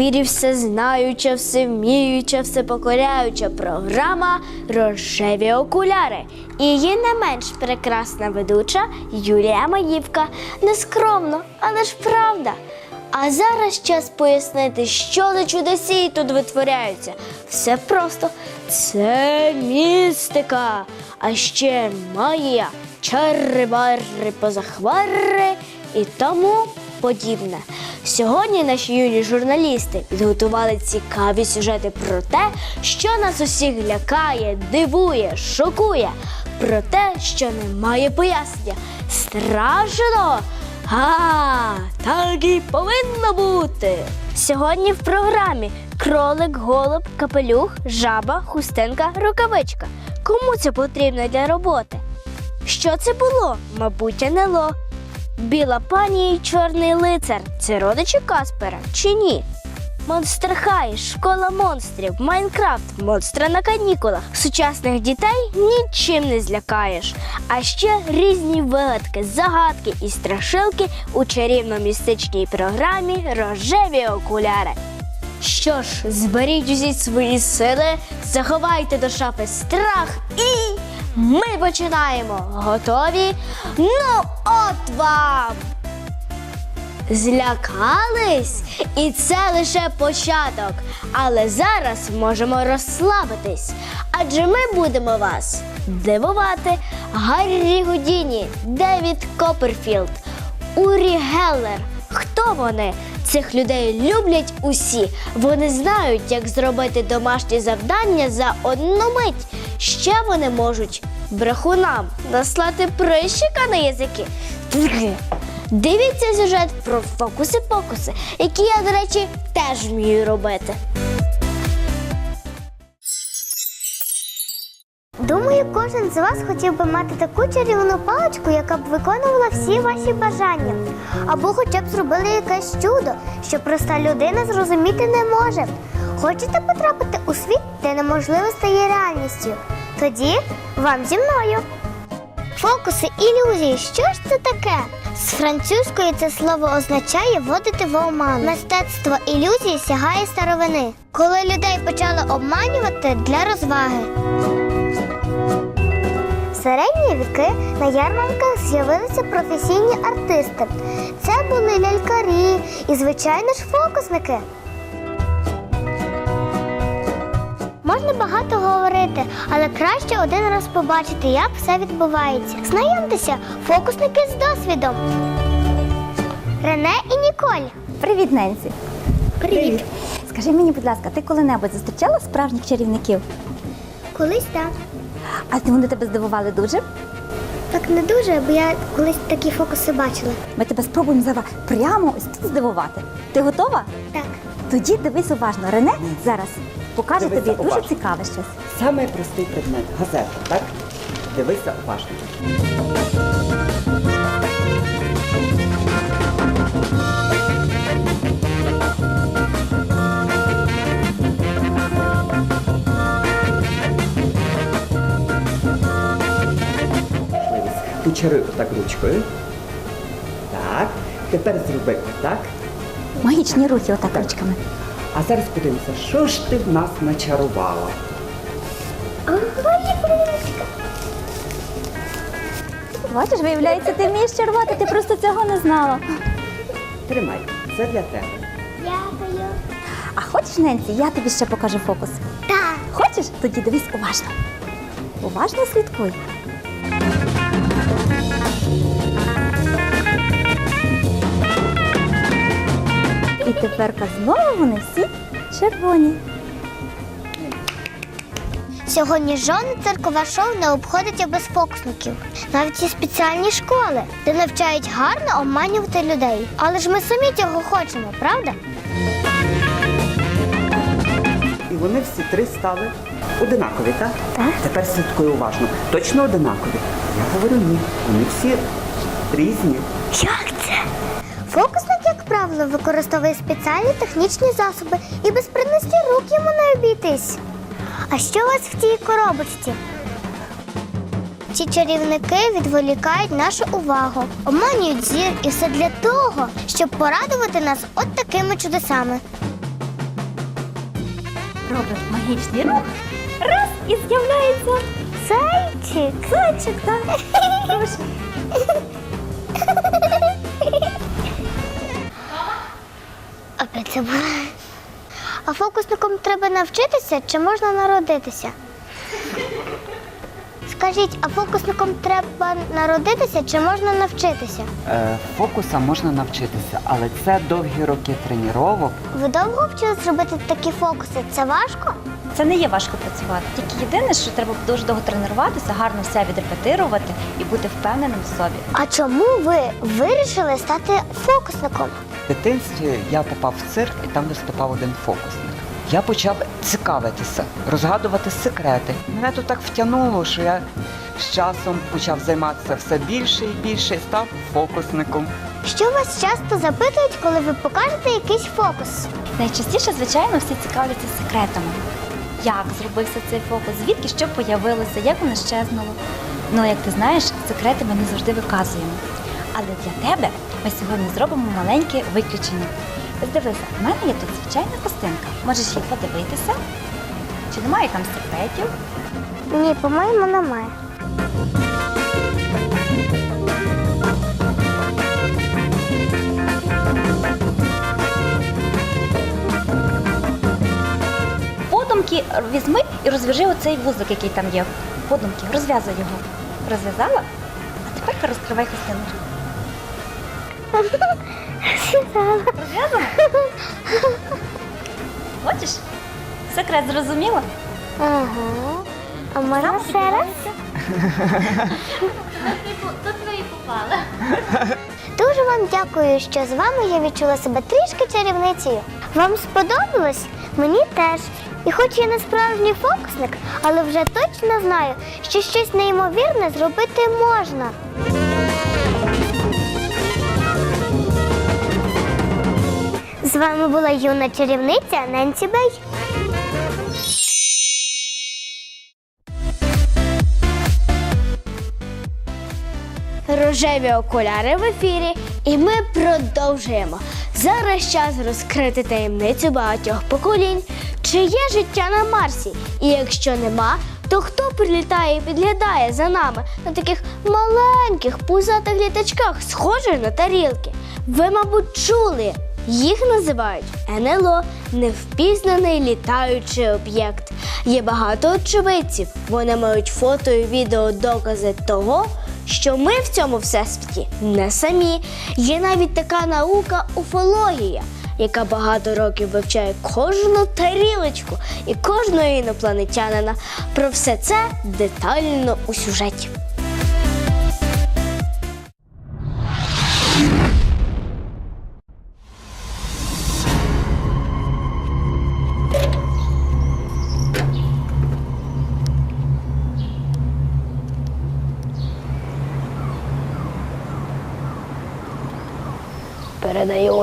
ефірі все знаюча, все вміюча, все покоряюча програма Рожеві окуляри. І її не менш прекрасна ведуча Юлія Маївка. Нескромно, але ж правда. А зараз час пояснити, що за чудесі тут витворяються. Все просто це містика, а ще магія, чари барри позахвари і тому подібне. Сьогодні наші юні журналісти підготували цікаві сюжети про те, що нас усіх лякає, дивує, шокує, про те, що немає пояснення. Страшно! А, так і повинно бути. Сьогодні в програмі кролик, голуб, капелюх, жаба, хустинка, рукавичка. Кому це потрібно для роботи? Що це було? Мабуть, НЛО. Біла пані і чорний лицар це родичі Каспера чи ні? Монстр Хай, школа монстрів, Майнкрафт, монстри на канікулах. Сучасних дітей нічим не злякаєш. А ще різні вигадки, загадки і страшилки у чарівно-містичній програмі Рожеві окуляри. Що ж, зберіть усі свої сили, заховайте до шафи страх і ми починаємо. Готові? Ну, от вам! Злякались? І це лише початок. Але зараз можемо розслабитись, адже ми будемо вас дивувати Гаррі Гудіні, Девід Копперфілд, Урі Геллер. Хто вони? Цих людей люблять усі. Вони знають, як зробити домашні завдання за одну мить. Ще вони можуть брехунам наслати прищика на язики. Дивіться сюжет про фокуси-покуси, які я, до речі, теж вмію робити. Думаю, кожен з вас хотів би мати таку чарівну паличку, яка б виконувала всі ваші бажання. Або хоча б зробила якесь чудо, що проста людина зрозуміти не може. Хочете потрапити у світ, де неможливе стає реальністю? Тоді вам зі мною. Фокуси, ілюзії, що ж це таке? З французької це слово означає вводити в оману. Мистецтво ілюзії сягає старовини, коли людей почали обманювати для розваги. Середні віки на ярмарках з'явилися професійні артисти. Це були лялькарі і, звичайно ж, фокусники. Можна багато говорити, але краще один раз побачити, як все відбувається. Знайомтеся, фокусники з досвідом. Рене і Ніколь. Привіт, Ненсі. Привіт. Скажи мені, будь ласка, ти коли-небудь зустрічала справжніх чарівників? Колись так. А вони тебе здивували дуже? Так не дуже, бо я колись такі фокуси бачила. Ми тебе спробуємо зараз прямо ось тут здивувати. Ти готова? Так. Тоді дивись уважно. Рене зараз покаже Дивися тобі дуже цікаве щось. Саме простий предмет газета, так? Дивися уважно. Почаруй отак ручкою. Так. Тепер зроби отак. Магічні рухи отак ручками. А зараз подивимося, що ж ти в нас начарувала. Бачиш, виявляється, ти вмієш чарувати, ти просто цього не знала. Тримай, це для тебе. Дякую. А хочеш, Ненсі, я тобі ще покажу фокус. Так. Хочеш? Тоді дивись уважно. Уважно слідкуй. І тепер знову вони всі червоні. Сьогодні жодне циркове шоу не обходиться без фокусників. Навіть є спеціальні школи, де навчають гарно обманювати людей. Але ж ми самі цього хочемо, правда? І вони всі три стали одинакові, так? Так. Тепер слідкую уважно. Точно одинакові? Я говорю ні. Вони всі різні. Як це? Фокусник, як правило, використовує спеціальні технічні засоби і без принести рук йому не обійтись. А що у вас в тій коробочці? Ці чарівники відволікають нашу увагу, обманюють зір і все для того, щоб порадувати нас от такими чудесами. Робиш магічний рух. Раз і з'являється Зайчик! зайчик, так. це було. А фокусником треба навчитися чи можна народитися? Скажіть, а фокусником треба народитися чи можна навчитися? Е, фокуса можна навчитися, але це довгі роки тренувань. Ви довго вчились робити такі фокуси? Це важко? Це не є важко працювати. Тільки єдине, що треба дуже довго тренуватися, гарно все відрепетирувати і бути впевненим в собі. А чому ви вирішили стати фокусником? Дитинстві я попав в цирк і там виступав один фокусник. Я почав цікавитися, розгадувати секрети. Мене тут так втягнуло, що я з часом почав займатися все більше і більше і став фокусником. Що вас часто запитують, коли ви покажете якийсь фокус? Найчастіше, звичайно, всі цікавляться секретами. Як зробився цей фокус, звідки що появилося, як воно щезнуло. Ну, як ти знаєш, секрети ми не завжди виказуємо. Але для тебе ми сьогодні зробимо маленьке виключення. Ось Дивися, в мене є тут звичайна костинка. Можеш її подивитися. Чи немає там секретів? Ні, по-моєму, немає. Подумки візьми і розв'яжи оцей вузлик, який там є. Подумки, розв'язуй його. Розв'язала? А тепер розкривай хустиночку. Розв'язано? Бачиш? Секрет зрозуміла? Ага. А можна ще раз? Тут і попали. Дуже вам дякую, що з вами я відчула себе трішки чарівницею. Вам сподобалось? Мені теж. І хоч я не справжній фокусник, але вже точно знаю, що щось неймовірне зробити можна. Вами була юна чарівниця Ненсі Бей. Рожеві окуляри в ефірі, і ми продовжуємо. Зараз час розкрити таємницю багатьох поколінь. Чи є життя на Марсі? І якщо нема, то хто прилітає і підглядає за нами на таких маленьких пузатих літачках, схожих на тарілки? Ви, мабуть, чули. Їх називають НЛО невпізнаний літаючий об'єкт. Є багато очевидців. Вони мають фото і відео докази того, що ми в цьому всесвіті не самі. Є навіть така наука уфологія, яка багато років вивчає кожну тарілочку і кожного інопланетянина. Про все це детально у сюжеті.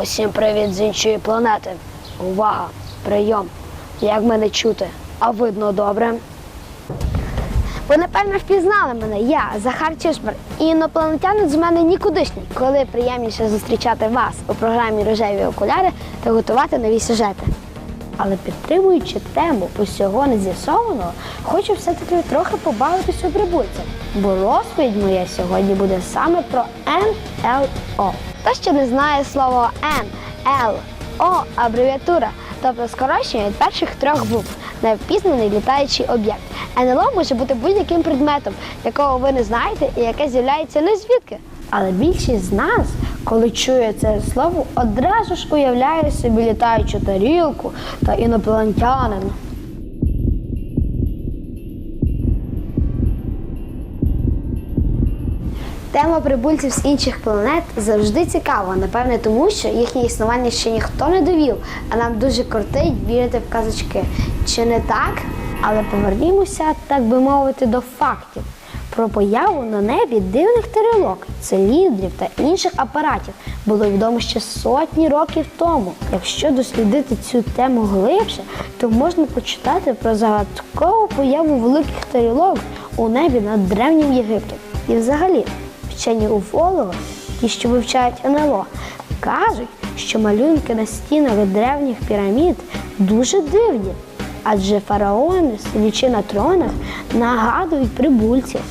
Усім привіт з іншої планети. Увага! Прийом! Як мене чути? А видно добре? Ви напевно впізнали мене. Я Захар Чишмар. І інопланетянець з мене нікудишній. Коли приємніше зустрічати вас у програмі Рожеві окуляри та готувати нові сюжети. Але підтримуючи тему усього не з'ясованого, хочу все-таки трохи побавитись у прибульця. Бо розповідь моя сьогодні буде саме про НЛО. Хто ще не знає слово НЛО абревіатура, тобто скорочення від перших трьох букв, невпізнаний літаючий об'єкт. НЛО може бути будь-яким предметом, якого ви не знаєте і яке з'являється не звідки. Але більшість з нас, коли чує це слово, одразу ж уявляє собі літаючу тарілку та інопланетянина. Тема прибульців з інших планет завжди цікава. Напевне, тому що їхнє існування ще ніхто не довів, а нам дуже кортить вірити в казочки. Чи не так? Але повернімося, так би мовити, до фактів. Про появу на небі дивних тарілок, циліндрів та інших апаратів було відомо ще сотні років тому. Якщо дослідити цю тему глибше, то можна почитати про загадкову появу великих тарілок у небі над древнім Єгиптом. І взагалі, вчені уфологи, ті, що вивчають НЛО, кажуть, що малюнки на стінах древніх пірамід дуже дивні. Адже фараони, сидячи на тронах, нагадують прибульців,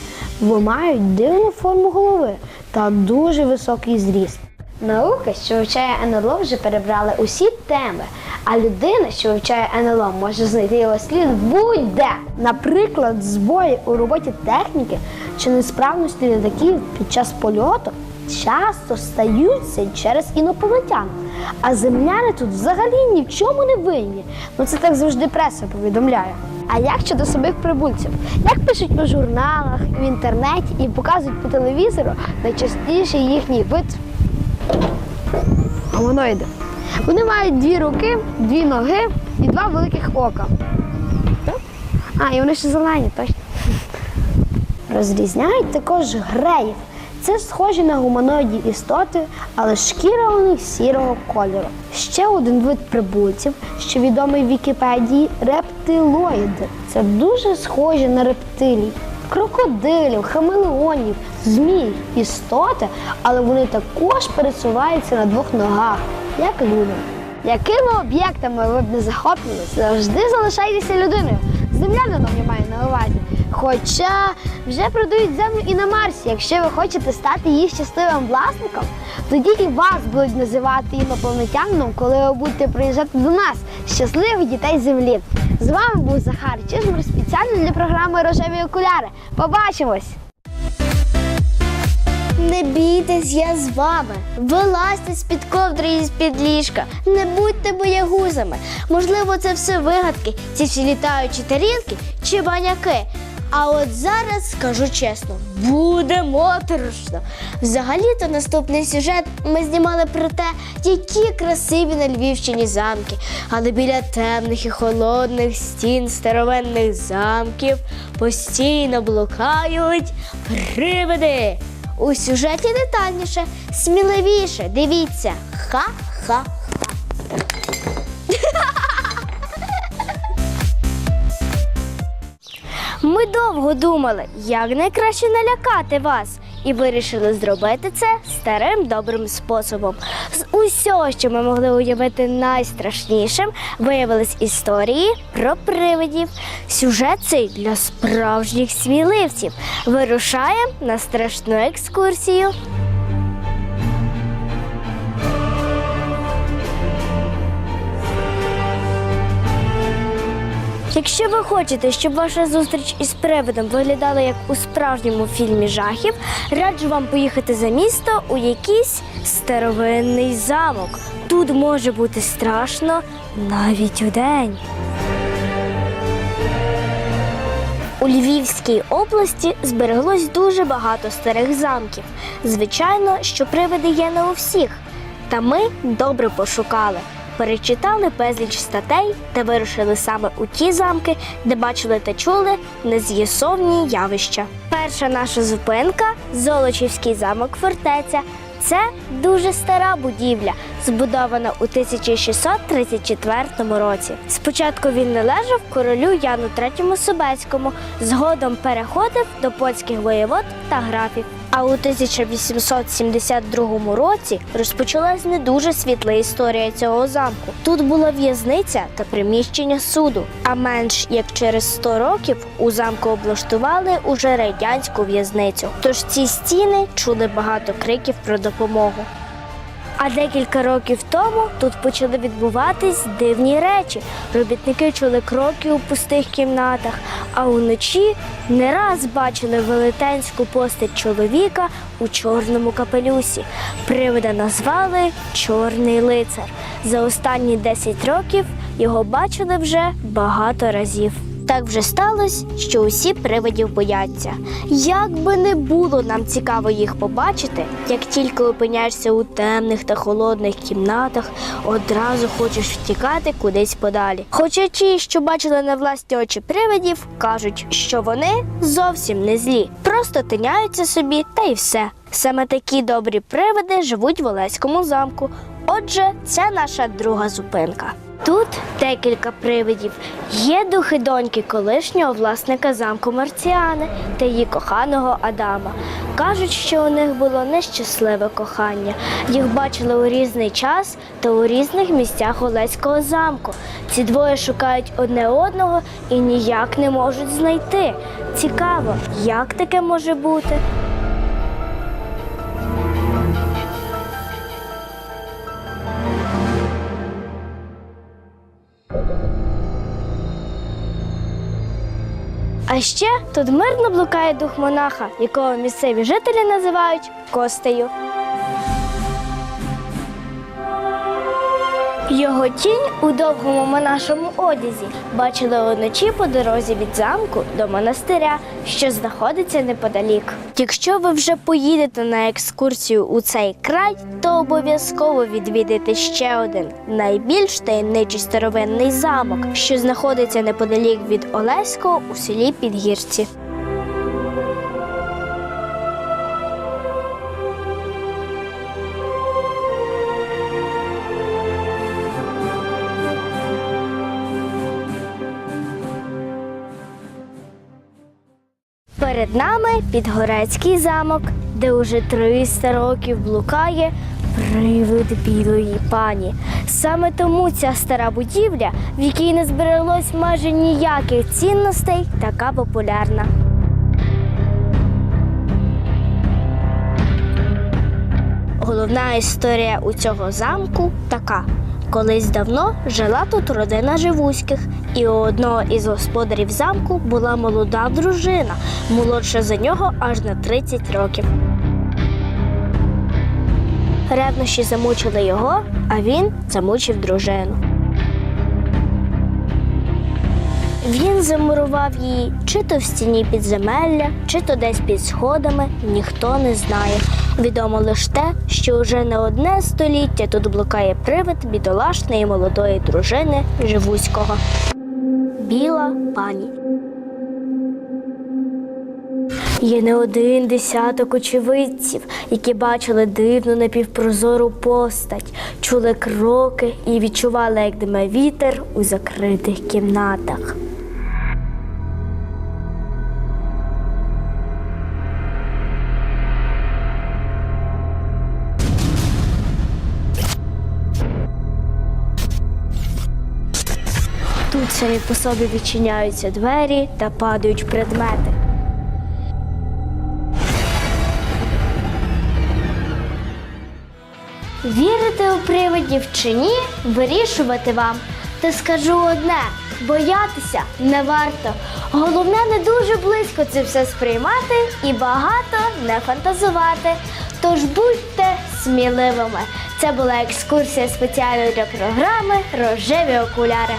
бо мають дивну форму голови та дуже високий зріст. Наука, що вивчає НЛО, вже перебрали усі теми, а людина, що вивчає НЛО, може знайти його слід будь-де. Наприклад, збої у роботі техніки чи несправності літаків під час польоту часто стаються через інопланетян. А земляни тут взагалі ні в чому не винні. Ну це так завжди преса повідомляє. А як щодо самих прибульців? Як пишуть у журналах, в інтернеті і показують по телевізору, найчастіше їхній вид гуманоїди. Вони мають дві руки, дві ноги і два великих ока. А, і вони ще зелені, точно. Розрізняють також греїв. Це схожі на гуманоїдні істоти, але шкіра у них сірого кольору. Ще один вид прибульців, що відомий в Вікіпедії рептилоїди. Це дуже схожі на рептилій. Крокодилів, хамелеонів, змій, істоти, але вони також пересуваються на двох ногах, як люди. Якими об'єктами ви б не захоплювалися, завжди залишайтеся людиною. Землянином я маю на увазі. Хоча вже продають землю і на Марсі. Якщо ви хочете стати її щасливим власником, тоді і вас будуть називати інопланетянином, коли ви будете приїжджати до нас, щасливих дітей землі. З вами був Захар Чижмар спеціально для програми Рожеві окуляри. Побачимось! Не бійтесь, я з вами. Вилазьте з-під ковдри і з-під ліжка. Не будьте боягузами. Можливо, це все вигадки, ці всі літаючі тарілки чи баняки. А от зараз скажу чесно, буде моторошно. Взагалі-то наступний сюжет ми знімали про те, які красиві на Львівщині замки. Але біля темних і холодних стін старовинних замків постійно блукають привиди. У сюжеті детальніше, сміливіше. Дивіться. Ха-ха. Довго думали, як найкраще налякати вас, і вирішили зробити це старим добрим способом. З усього, що ми могли уявити найстрашнішим, виявились історії про привидів. Сюжет цей для справжніх сміливців. Вирушаємо на страшну екскурсію. Якщо ви хочете, щоб ваша зустріч із привидом виглядала як у справжньому фільмі жахів, раджу вам поїхати за місто у якийсь старовинний замок. Тут може бути страшно навіть удень. У Львівській області збереглось дуже багато старих замків. Звичайно, що привиди є не у всіх. Та ми добре пошукали, перечитали безліч статей та вирушили саме у ті замки, де бачили та чули нез'ясовні явища. Перша наша зупинка Золочівський замок фортеця. Це дуже стара будівля, збудована у 1634 році. Спочатку він належав королю Яну III Собецькому, згодом переходив до польських воєвод та графів. А у 1872 році розпочалась не дуже світла історія цього замку. Тут була в'язниця та приміщення суду. А менш як через 100 років у замку облаштували уже радянську в'язницю. Тож ці стіни чули багато криків про допомогу. А декілька років тому тут почали відбуватись дивні речі. Робітники чули кроки у пустих кімнатах, а уночі не раз бачили велетенську постать чоловіка у чорному капелюсі. Привида назвали Чорний лицар. За останні 10 років його бачили вже багато разів. Так вже сталося, що усі привидів бояться. Як би не було нам цікаво їх побачити, як тільки опиняєшся у темних та холодних кімнатах, одразу хочеш втікати кудись подалі. Хоча ті, що бачили на власні очі привидів, кажуть, що вони зовсім не злі, просто тиняються собі та й все. Саме такі добрі привиди живуть в Олеському замку. Отже, це наша друга зупинка. Тут декілька привидів. Є духи доньки колишнього власника замку Марціани та її коханого Адама. Кажуть, що у них було нещасливе кохання. Їх бачили у різний час та у різних місцях Олеського замку. Ці двоє шукають одне одного і ніяк не можуть знайти. Цікаво, як таке може бути? А ще тут мирно блукає дух монаха, якого місцеві жителі називають Костею. Його тінь у довгому монашому одязі бачили вночі по дорозі від замку до монастиря, що знаходиться неподалік. Якщо ви вже поїдете на екскурсію у цей край, то обов'язково відвідайте ще один найбільш таємничий старовинний замок, що знаходиться неподалік від Олеського у селі Підгірці. Перед нами Підгорецький замок, де уже 300 років блукає привид білої пані. Саме тому ця стара будівля, в якій не збереглось майже ніяких цінностей, така популярна. Головна історія у цього замку така. Колись давно жила тут родина живуських, і у одного із господарів замку була молода дружина, молодша за нього аж на 30 років. Ревнощі замучили його, а він замучив дружину. Він замурував її чи то в стіні підземелля, чи то десь під сходами, ніхто не знає. Відомо лише те, що вже не одне століття тут блукає привид бідолашної молодої дружини Живуського. Біла пані. Є не один десяток очевидців, які бачили дивну напівпрозору постать, чули кроки і відчували, як дме вітер у закритих кімнатах. Тут самі по собі відчиняються двері та падають предмети. Вірити у привидів чи ні, вирішувати вам. Та скажу одне: боятися не варто. Головне не дуже близько це все сприймати і багато не фантазувати. Тож будьте сміливими. Це була екскурсія спеціально для програми Рожеві окуляри.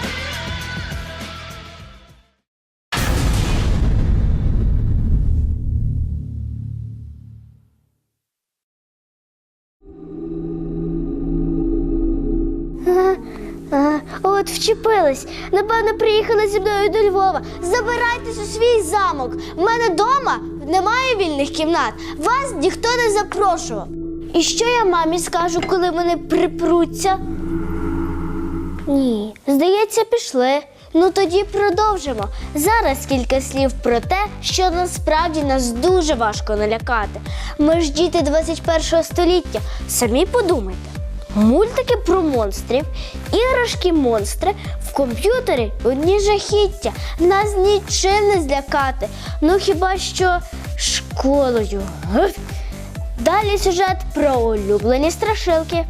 От вчепились. Напевно, приїхали зі мною до Львова. Забирайтесь у свій замок. В мене вдома немає вільних кімнат. Вас ніхто не запрошував. І що я мамі скажу, коли вони припруться? Ні, здається, пішли. Ну тоді продовжимо. Зараз кілька слів про те, що насправді нас дуже важко налякати. Ми ж діти 21 століття. Самі подумайте. Мультики про монстрів, іграшки монстри в комп'ютері одні жахіття. Нас нічим не злякати. Ну хіба що школою. Далі сюжет про улюблені страшилки.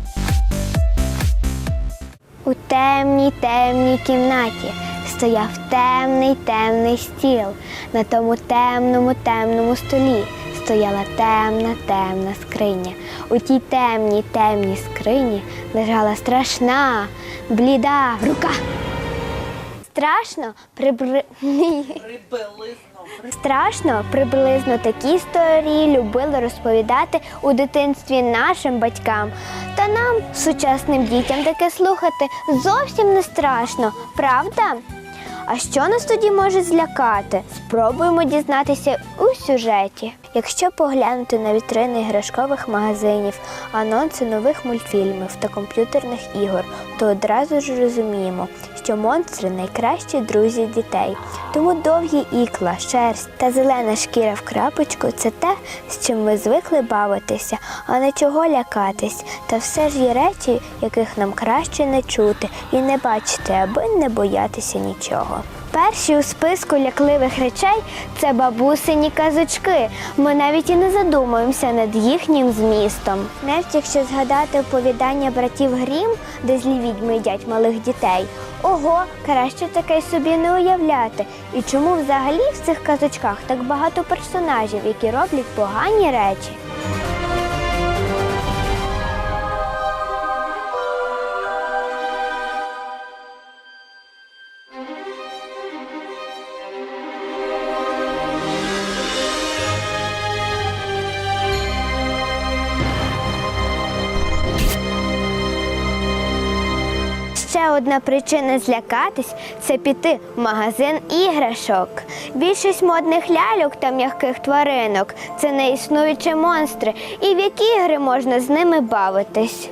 У темній темній кімнаті стояв темний темний стіл. На тому темному темному столі стояла темна темна скриня. У тій темній темній скрині лежала страшна, бліда рука. Страшно прибри... Страшно приблизно такі історії любили розповідати у дитинстві нашим батькам. Та нам, сучасним дітям, таке слухати зовсім не страшно, правда? А що нас тоді може злякати? Спробуємо дізнатися у сюжеті. Якщо поглянути на вітрини іграшкових магазинів, анонси нових мультфільмів та комп'ютерних ігор, то одразу ж розуміємо, що монстри найкращі друзі дітей. Тому довгі ікла, шерсть та зелена шкіра в крапочку це те, з чим ми звикли бавитися, а не чого лякатись. Та все ж є речі, яких нам краще не чути і не бачити, аби не боятися нічого. Перші у списку лякливих речей це бабусині казочки. Ми навіть і не задумуємося над їхнім змістом. Навіть якщо згадати оповідання братів Грім, де злі відьми їдять малих дітей. Ого, краще таке собі не уявляти. І чому взагалі в цих казочках так багато персонажів, які роблять погані речі? Одна причина злякатись це піти в магазин іграшок. Більшість модних ляльок та м'яких тваринок це неіснуючі монстри. І в які ігри можна з ними бавитись?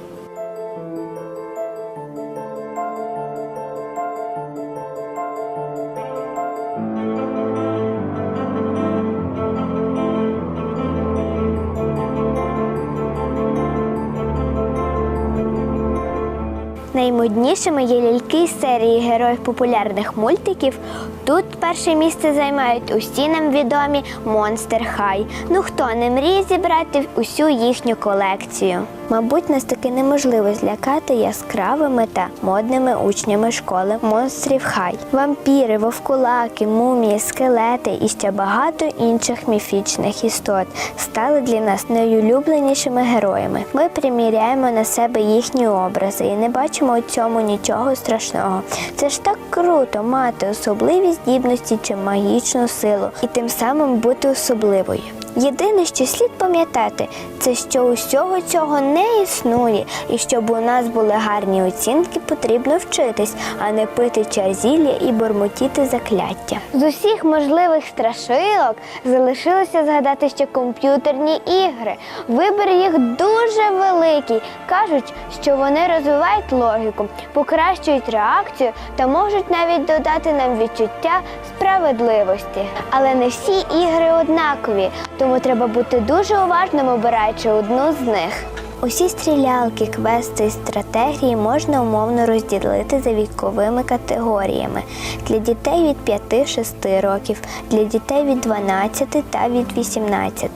Наймоднішими є ляльки з серії героїв популярних мультиків. Тут перше місце займають усі нам відомі Monster High. Ну хто не мріє зібрати усю їхню колекцію? Мабуть, нас таки неможливо злякати яскравими та модними учнями школи монстрів Хай. Вампіри, вовкулаки, мумії, скелети і ще багато інших міфічних істот стали для нас найулюбленішими героями. Ми приміряємо на себе їхні образи і не бачимо у цьому нічого страшного. Це ж так круто мати особливі здібності чи магічну силу і тим самим бути особливою. Єдине, що слід пам'ятати, це що усього цього не існує, і щоб у нас були гарні оцінки, потрібно вчитись, а не пити чай зілля і бормотіти закляття. З усіх можливих страшилок залишилося згадати ще комп'ютерні ігри. Вибір їх дуже великий. Кажуть, що вони розвивають логіку, покращують реакцію та можуть навіть додати нам відчуття справедливості. Але не всі ігри однакові, тому треба бути дуже уважним, обираючи одну з них. Усі стрілялки, квести і стратегії можна умовно розділити за віковими категоріями для дітей від 5-6 років, для дітей від 12 та від 18.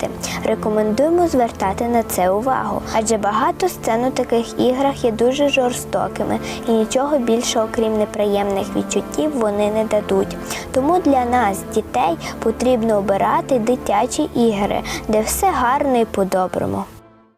Рекомендуємо звертати на це увагу, адже багато сцен у таких іграх є дуже жорстокими і нічого більше, окрім неприємних відчуттів, вони не дадуть. Тому для нас, дітей, потрібно обирати дитячі ігри, де все гарно і по-доброму.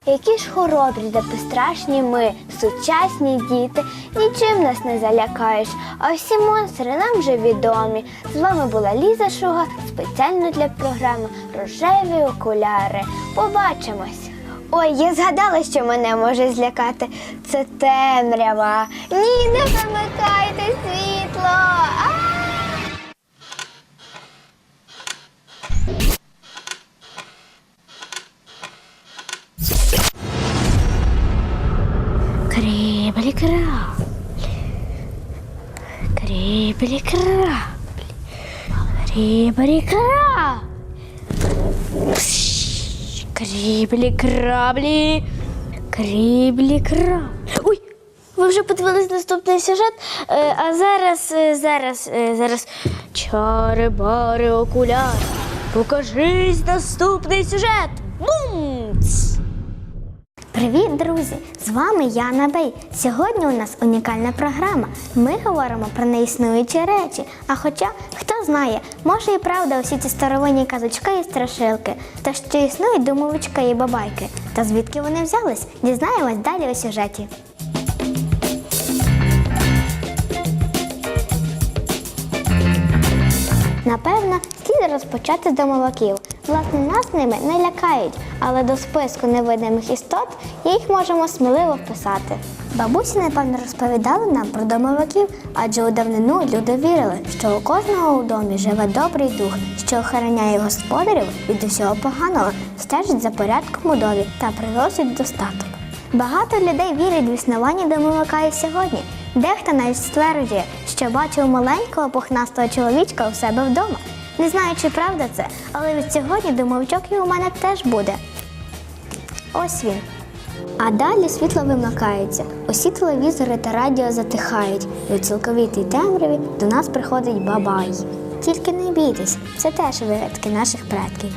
Які ж хоробрі та безстрашні ми, сучасні діти, нічим нас не залякаєш. А всі монстри нам вже відомі. З вами була Ліза Шуга спеціально для програми Рожеві окуляри. Побачимось! Ой, я згадала, що мене може злякати. Це темрява. Ні, не замикайте світло. А! Креблі краблі. Креблі краблі. Креблі краблі. Креблі краблі. Креблі краблі. Ой, ви вже подивились наступний сюжет, Е, а зараз, е, зараз, е, зараз. Чари, бари, окуляри. Покажись наступний сюжет. Бум! Привіт, друзі! З вами Яна Бей. Сьогодні у нас унікальна програма. Ми говоримо про неіснуючі речі. А хоча, хто знає, може і правда усі ці старовинні казочки і страшилки, та що існують думовички і бабайки. Та звідки вони взялись? Дізнаємось далі у сюжеті. Пропоную розпочати з домовиків. Власне, нас ними не лякають, але до списку невидимих істот їх можемо сміливо вписати. Бабусі, напевно, розповідали нам про домовиків, адже у давнину люди вірили, що у кожного у домі живе добрий дух, що охороняє господарів від усього поганого, стежить за порядком у домі та приносить достаток. Багато людей вірять в існування домовика і сьогодні. Дехто навіть стверджує, що бачив маленького пухнастого чоловічка у себе вдома. Не знаю, чи правда це, але від сьогодні домовичок і у мене теж буде. Ось він. А далі світло вимикається. Усі телевізори та радіо затихають, і у цілковитій темряві до нас приходить бабай. Тільки не бійтесь, це теж вигадки наших предків.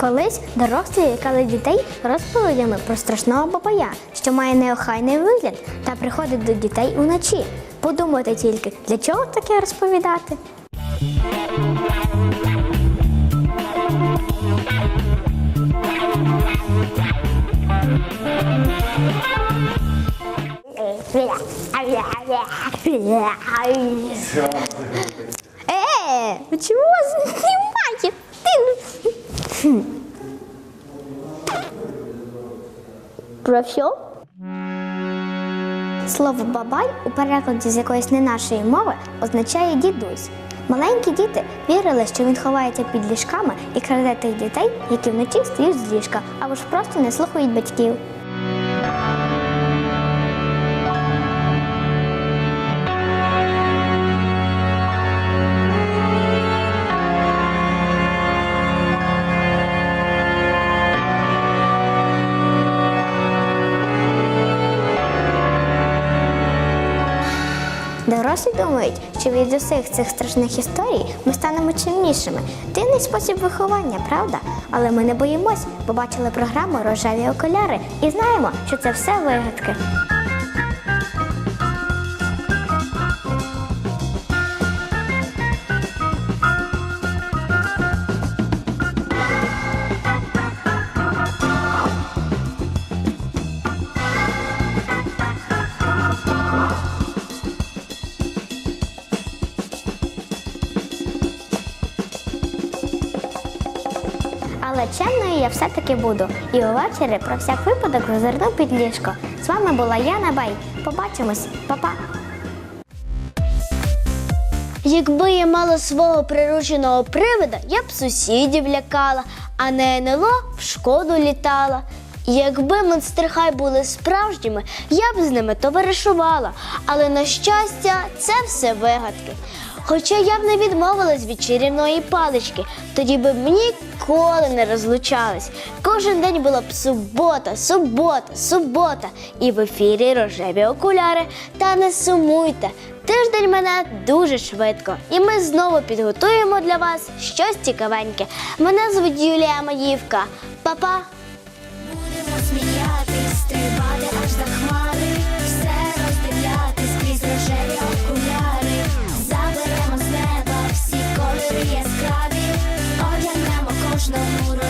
Колись дорослі лякали дітей розповідями про страшного бабая, що має неохайний вигляд та приходить до дітей уночі. Подумайте тільки, для чого таке розповідати? Е, ви чого знімаєте? Ти... Про все? Слово бабай у перекладі з якоїсь не нашої мови означає дідусь. Маленькі діти вірили, що він ховається під ліжками і краде тих дітей, які вночі стають з ліжка, або ж просто не слухають батьків. Дорослі думають, що від усіх цих страшних історій ми станемо чимнішими. Дивний спосіб виховання, правда? Але ми не боїмось, бо бачили програму Рожеві окуляри і знаємо, що це все вигадки. Все-таки буду. І увечері про всяк випадок зазирну під ліжко. З вами була Яна Бай. Побачимось, Па-па! Якби я мала свого прирученого привида, я б сусідів лякала, а не НЛО в шкоду літала. Якби монстрихай були справжніми, я б з ними товаришувала. Але на щастя, це все вигадки. Хоча я б не відмовилась від чарівної палички, тоді б ніколи не розлучались. Кожен день була б субота, субота, субота. І в ефірі рожеві окуляри. Та не сумуйте. Тиждень мене дуже швидко, і ми знову підготуємо для вас щось цікавеньке. Мене звуть Юлія Маївка. Па-па! l'amore